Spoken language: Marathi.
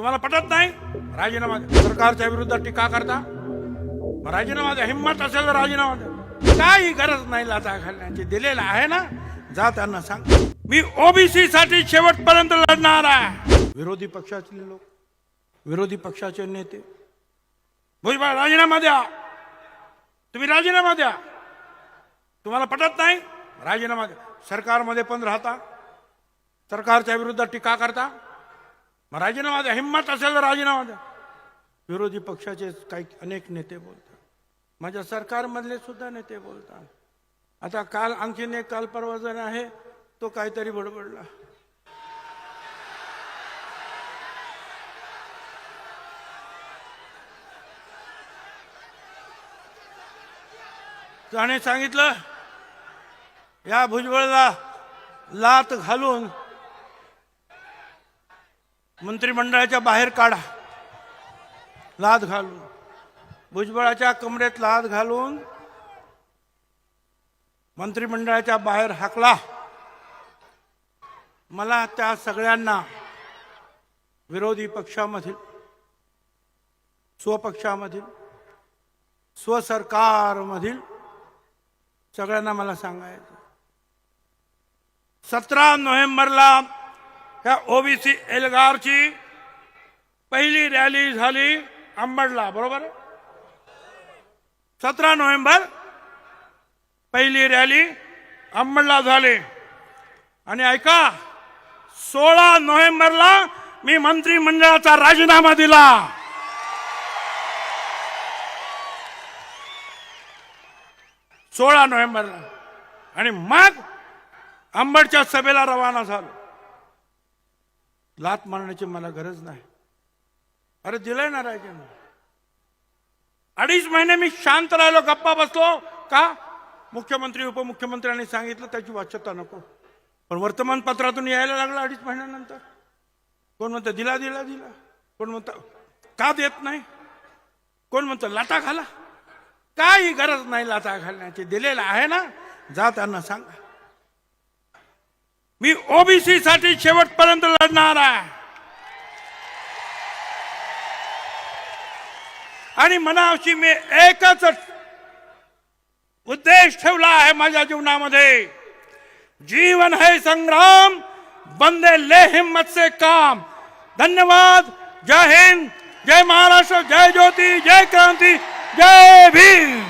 तुम्हाला पटत नाही? राजीनामा द्या सरकारच्या विरुद्ध टीका करता. राजीनामा द्या हिंमत असेल तर राजीनामा द्या. काही गरज नाही लाचा घालण्याची. दिलेला आहे ना? जा त्यांना सांग. मी ओबीसी साठी शेवटपर्यंत लढणार आहे. विरोधी पक्षाचे लोक विरोधी पक्षाचे नेते. भुजबळ राजीनामा द्या. तुम्ही राजीनामा द्या. तुम्हाला पटत नाही? राजीनामा द्या सरकारमध्ये पण राहता. सरकारच्या विरुद्ध टीका करता. मग राजीनामा द्या. हिंमत असेल तर राजीनामा द्या. विरोधी पक्षाचे काही अनेक नेते बोलतात. माझ्या सरकारमधले सुद्धा नेते बोलतात. आता काल आणखीन एक काल परवा जण आहे तो काहीतरी बडबडला. त्याने सांगितलं या भुजबळला लात घालून मंत्रिमंडळाच्या बाहेर काढा. लाद घालून. भुजबळाच्या कमरेत लाद घालून मंत्रिमंडळाच्या बाहेर हाकला. मला त्या सगळ्यांना विरोधी पक्षामधील स्वपक्षामधील स्वसरकारमधील सगळ्यांना मला सांगायचं सतरा नोव्हेंबरला ह्या ओबीसी एल्गारची पहिली रॅली झाली अंबडला बरोबर? सतरा नोव्हेंबर पहिली रॅली अंबडला झाली. आणि ऐका सोळा नोव्हेंबरला मी मंत्रिमंडळाचा राजीनामा दिला. सोळा नोव्हेंबरला. आणि मग अंबडच्या सभेला रवाना झालो. लात मारण्याची मला गरज नाही. अरे दिलंय ना राजाने अडीच महिने मी शांत राहिलो गप्पा बसलो. का? मुख्यमंत्री उपमुख्यमंत्र्यांनी सांगितलं त्याची वाच्यता नको. पण वर्तमानपत्रातून यायला लागला अडीच महिन्यानंतर. कोण म्हणतं दिला दिला दिला. कोण म्हणतं का देत नाही? कोण म्हणतं लाटा घाला. काही गरज नाही लाटा घालण्याची. दिलेला आहे ना? जा त्यांना सांगा. मी ओबीसी साठी शेवटपर्यंत लढणार आहे. आणि मनाशी मी एकच उद्देश ठेवला आहे माझ्या जीवनामध्ये. जीवन है संग्राम बंदे ले हिम्मत से काम. धन्यवाद जय हिंद जय महाराष्ट्र जय ज्योति जय क्रांती जय भीम.